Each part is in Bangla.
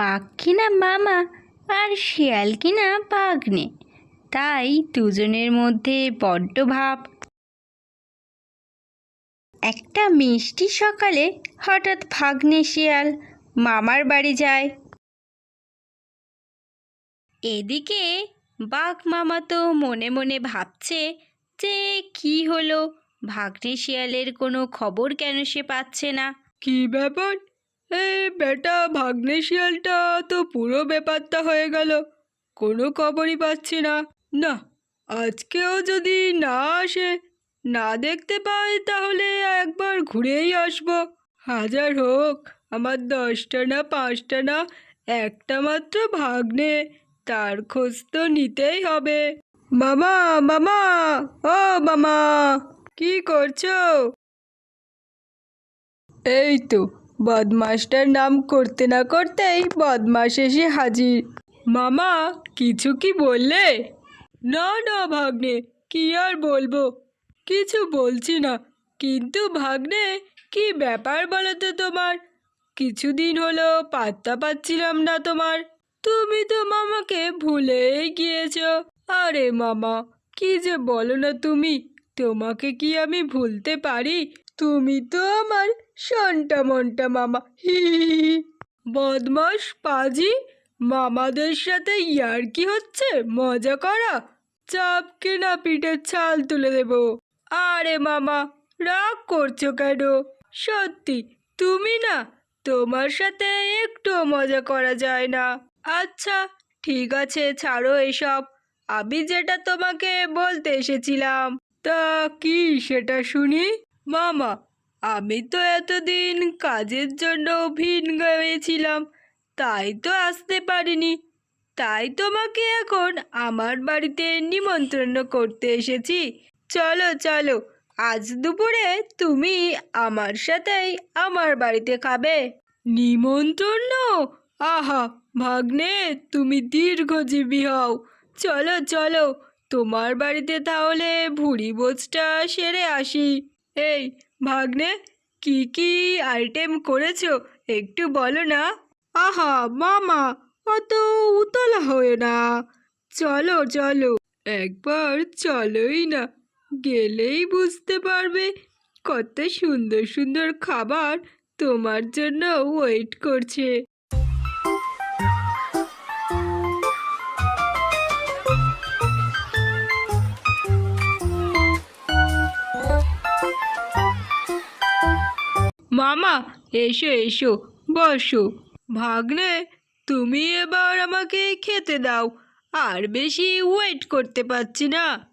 বাঘ কিনা মামা আর শিয়াল কিনা বাঘনে। তাই দুজনের মধ্যে বড্ড ভাব। একটা মিষ্টি সকালে হঠাৎ ভাগ্নে শিয়াল মামার বাড়ি যায়। এদিকে বাঘ মামা তো মনে মনে ভাবছে যে কি হলো? ভাগ্নে শিয়ালের কোনো খবর কেন সে পাচ্ছে না? কি ব্যাপার? এই বেটা ভাগ্নে শিয়ালটা তো পুরো ব্যাপারটা হয়ে গেল। কোনো খবরই পাচ্ছি না। না, আজকেও যদি না আসে, না দেখতে পাই তাহলে একবার ঘুরেই আসব। হাজার হোক, আমার দশটা না পাঁচটা না, একটা মাত্র ভাগ্নে, তার খোঁজ তো নিতেই হবে। মামা মামা, ও মামা, কি করছ? এই তো বদমাসটার নাম করতে না করতেই বদমাস এসে হাজির। মামা, কিছু কি বললে? না না, ভাগ্নে, কি আর বলব? কিছু বলছি না, কিন্তু ভাগ্নে, কি ব্যাপার বলো তো তোমার? কিছুদিন হলো পাত্তা পাচ্ছিলাম না তোমার। তুমি তো মামাকে ভুলেই গিয়েছো। আরে মামা, কি যে বলো না তুমি? তোমাকে কি আমি ভুলতে পারি? তুমি তো আমার সন্টা মনটা মামা, হি। বদমাস, পাজি, মামাদের সাথে ইয়ার কি হচ্ছে? মজা করা। চাপকে না পিঠে ছাল তুলে দেব। আরে মামা, রাগ করছ কেন? সত্যি, তুমি না, তোমার সাথে একটু মজা করা যায় না। আচ্ছা ঠিক আছে, ছাড়ো এসব। আমি যেটা তোমাকে বলতে এসেছিলাম। তা কি সেটা শুনি? মামা, আমি তো এতদিন কাজের জন্য ভিন গিয়েছিলাম তাই তো আসতে পারিনি। তাই তোমাকে এখন আমার বাড়িতে নিমন্ত্রণ করতে এসেছি। চলো চলো, আজ দুপুরে তুমি আমার সাথেই আমার বাড়িতে খাবে। নিমন্ত্রণ? আহা, ভাগ্নে, তুমি দীর্ঘজীবী হও। চলো চলো, তোমার বাড়িতে তাহলে ভুড়ি বোঝটা সেরে আসি। এই ভাগ্নে, কি কি আইটেম করেছ? একটু বলো না। আহা, মামা, অত উতলা হয়ে না। চলো চলো। একবার চলোই না, গেলেই বুঝতে পারবে কত সুন্দর সুন্দর খাবার তোমার জন্য ওয়েট করছে। মামা এসো এসো, বসো। ভাগ্নে, তুমি এবার আমাকে খেতে দাও। আর বেশি ওয়েট করতে পারছি না।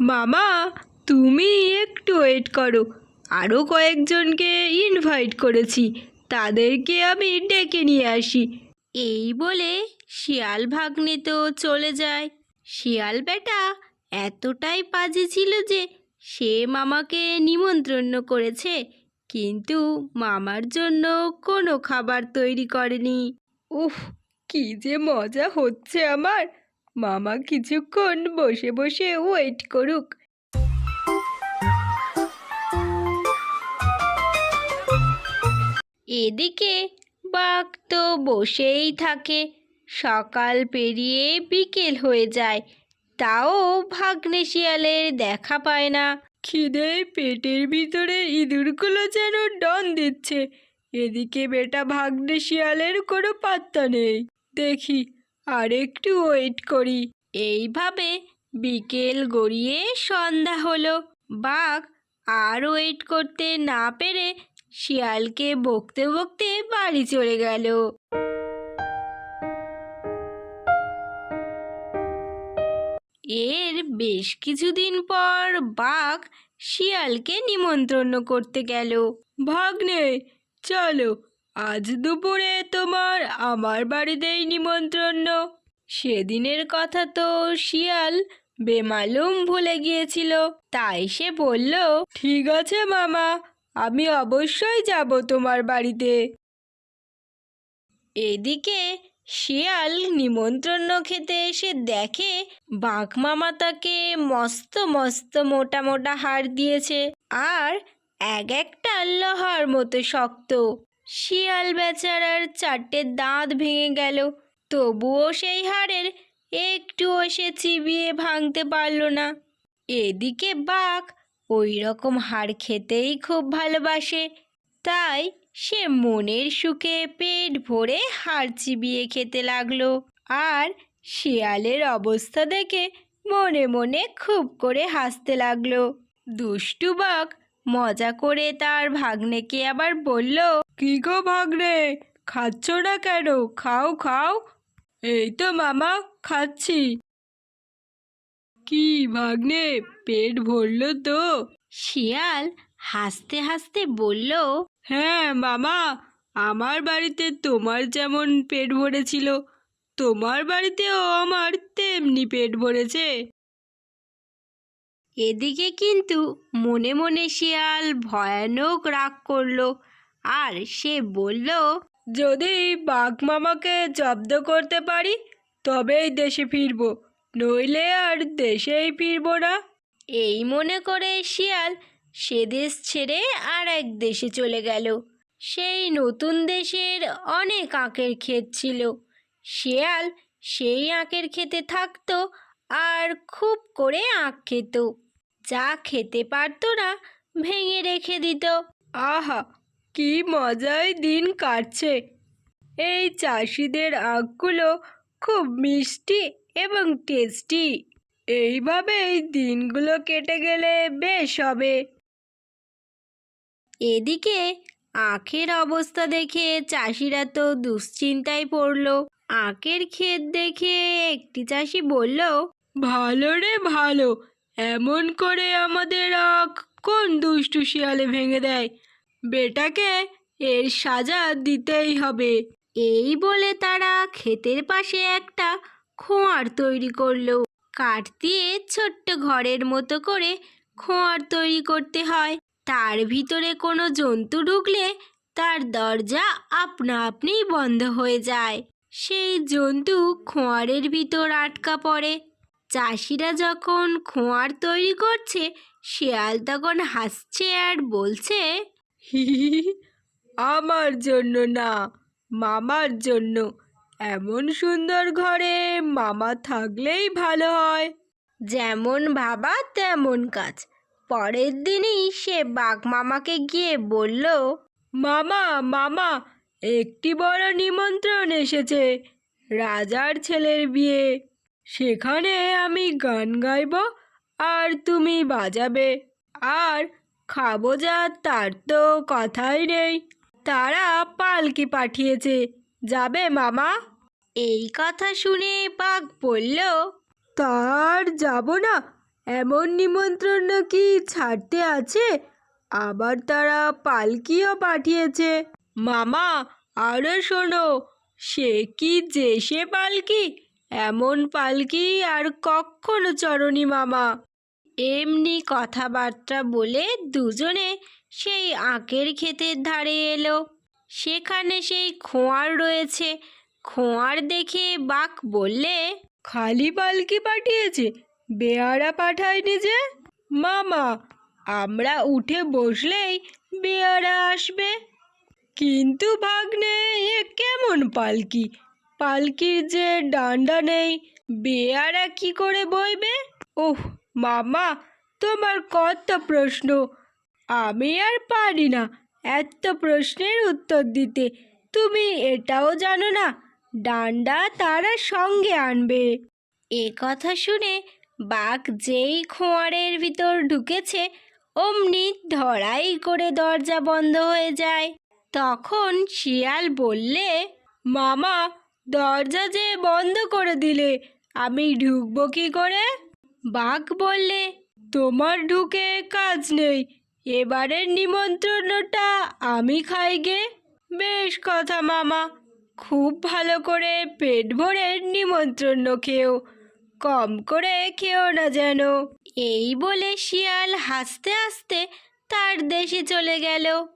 মামা, তুমি একটু ওয়েট করো। আরও কয়েকজনকে ইনভাইট করেছি। তাদেরকে আমি ডেকে নিয়ে আসি। এই বলে শিয়াল ভাগ্নে তো চলে যায়। শিয়াল বেটা, এতটাই পাজি ছিল যে সে মামাকে নিমন্ত্রণ করেছে। কিন্তু মামার জন্য কোনো খাবার তৈরি করেনি। উফ কি যে মজা হচ্ছে আমার। মামা কিছুক্ষণ বসে বসে ওয়েট করুক। এদিকে বাঘ তো বসেই থাকে। সকাল পেরিয়ে বিকেল হয়ে যায়। তাও ভাগ্নে শিয়ালের দেখা পায় না। খিদে পেটের ভিতরে ইঁদুরগুলো যেন ডন দিচ্ছে। এদিকে বেটা ভাগ্নে শিয়ালের কোনো পাত্তা নেই। দেখি, আর একটু ওয়েট করি। এইভাবে বিকেল গড়িয়ে সন্ধ্যা হলো। বাঘ আর ওয়েট করতে না পেরে শিয়ালকে বকতে বকতে বাড়ি চলে গেল। এর বেশ কিছুদিন পর বাঘ শিয়ালকে নিমন্ত্রণ করতে গেল। ভাগ্নে, চলো, আজ দুপুরে তোমার আমার বাড়িতেই নিমন্ত্রণ। সেদিনের কথা তো শিয়াল বেমালুম ভুলে গিয়েছিল, তাই সে বলল, ঠিক আছে মামা, আমি অবশ্যই যাব তোমার বাড়িতে। এদিকে শিয়াল নিমন্ত্রণ খেতে এসে দেখে বাঘ মামা তাকে মস্ত মস্ত মোটা মোটা হাড় দিয়েছে আর এক একটা লোহার মতো শক্ত। শিয়াল বেচারার চারটে দাঁত ভেঙে গেল। তবুও সেই হাড়ের একটুও সে চিবিয়ে ভাঙতে পারল না। এদিকে বাঘ ওই রকম হাড় খেতেই খুব ভালোবাসে। তাই সে মনের সুখে পেট ভরে হাড় চিবিয়ে খেতে লাগল। আর শিয়ালের অবস্থা দেখে মনে মনে খুব করে হাসতে লাগল। দুষ্টু বাঘ মজা করে তার ভাগ্নেকে আবার বলল, কি গো ভাগ্নে, খাচ্ছ না কেন? খাও খাও। এই তো মামা, খাচ্ছি। কি ভাগ্নে, পেট ভরল তো? শিয়াল হাসতে হাসতে বলল হ্যাঁ মামা আমার বাড়িতে তোমার যেমন পেট ভরেছিল তোমার বাড়িতেও আমার তেমনি পেট ভরেছে। এদিকে কিন্তু মনে মনে শিয়াল ভয়ানক রাগ করল আর সে বলল যদি বাঘ মামাকে জব্দ করতে পারি তবেই দেশে ফিরবো নইলে আর দেশেই ফিরবো না। এই মনে করে শিয়াল সে দেশ ছেড়ে আর এক দেশে চলে গেল। সেই নতুন দেশের অনেক আঁকের ক্ষেত ছিল। শেয়াল সেই আঁকের খেতে থাকতো আর খুব করে আঁক খেত। যা খেতে পারতো না ভেঙে রেখে দিত। আহা, কি মজায় দিন কাটছে। এই চাষিদের আঁকগুলো খুব মিষ্টি এবং টেস্টি। এইভাবেই দিনগুলো কেটে গেলে বেশ হবে। এদিকে আখের অবস্থা দেখে চাষিরা তো দুশ্চিন্তায় পড়ল। আখের ক্ষেত দেখে একটি চাষি বলল ভালো রে ভালো এমন করে আমাদের আখ কোন দুষ্টু শিয়ালে ভেঙে দেয়? বেটাকে এর সাজা দিতেই হবে। এই বলে তারা ক্ষেতের পাশে একটা খোঁয়ার তৈরি করল। কাঠ দিয়ে ছোট্ট ঘরের মতো করে খোঁয়ার তৈরি করতে হয়। তার ভিতরে কোনো জন্তু ঢুকলে তার দরজা আপনা আপনিই বন্ধ হয়ে যায়। সেই জন্তু খোঁয়ারের ভিতর আটকা পড়ে। চাষিরা যখন খোঁয়ার তৈরি করছে শিয়াল তখন হাসছে আর বলছে হি, আমার জন্য না, মামার জন্য। এমন সুন্দর ঘরে মামা থাকলেই ভালো হয়। যেমন ভাবা তেমন কাজ। পরের দিনই সে বাঘ মামাকে গিয়ে বলল মামা মামা একটি বড় নিমন্ত্রণ এসেছে রাজার ছেলের বিয়ে। সেখানে আমি গান গাইব আর তুমি বাজাবে। আর খাব যা তার তো কথাই নেই। তারা পালকি পাঠিয়েছে। যাবে মামা? এই কথা শুনে বাঘ বলল তার যাব না এমন নিমন্ত্রণ নাকি ছাড়তে আছে? আবার তারা পালকিও পাঠিয়েছে। মামা, আরও শোনো, সে কি যে সে পালকি? এমন পালকি আর কখনো চরণী মামা। এমনি কথাবার্তা বলে দুজনে সেই আঁকের ক্ষেতের ধারে এলো। সেখানে সেই খোঁয়ার রয়েছে। খোঁয়ার দেখে বাঘ বললে, খালি পালকি পাঠিয়েছে? বেয়ারা পাঠায়নি যে? মামা, আমরা উঠে বসলেই বেয়ারা আসবে। কিন্তু ভাগ্নে, এ কেমন পালকি? পালকির যে ডান্ডা নেই, বেয়ারা কি করে বইবে? ওহ, মামা, তোমার কত প্রশ্ন। আমি আর পারি না এত প্রশ্নের উত্তর দিতে। তুমি এটাও জানো না, ডান্ডা তারা সঙ্গে আনবে। এ কথা শুনে বাঘ যেই খোঁয়ারের ভিতর ঢুকেছে, অমনি ধরাই করে দরজা বন্ধ হয়ে যায়। তখন শিয়াল বললে, মামা, দরজা যে বন্ধ করে দিলে, আমি ঢুকবো কি করে? বাঘ বললে, তোমার ঢুকে কাজ নেই, এবারের নিমন্ত্রণটা আমি খাই গে। বেশ কথা, মামা, খুব ভালো করে পেট ভরে নিমন্ত্রণ খেও কম করে খেও না যেন। এই বলে শিয়াল হাসতে হাসতে তার দেশে চলে গেল।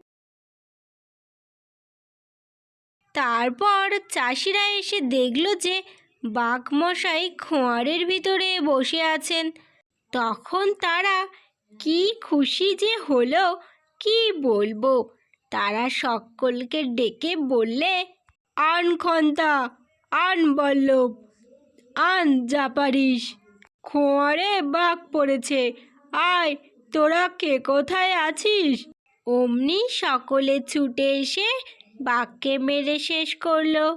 তারপর চাষিরা এসে দেখল যে বাঘ মশাই খোঁয়ারের ভিতরে বসে আছেন। তখন তারা, কি খুশি যে হলো, কি বলব? তারা সকলকে ডেকে বললে, আন খন্তা, আন বল্লভ। আন, যা পারিস। খোঁয়ারে বাঘ পড়েছে। আয়, তোরা কে কোথায় আছিস? অমনি সকলে ছুটে এসে বাঘকে মেরে শেষ করল।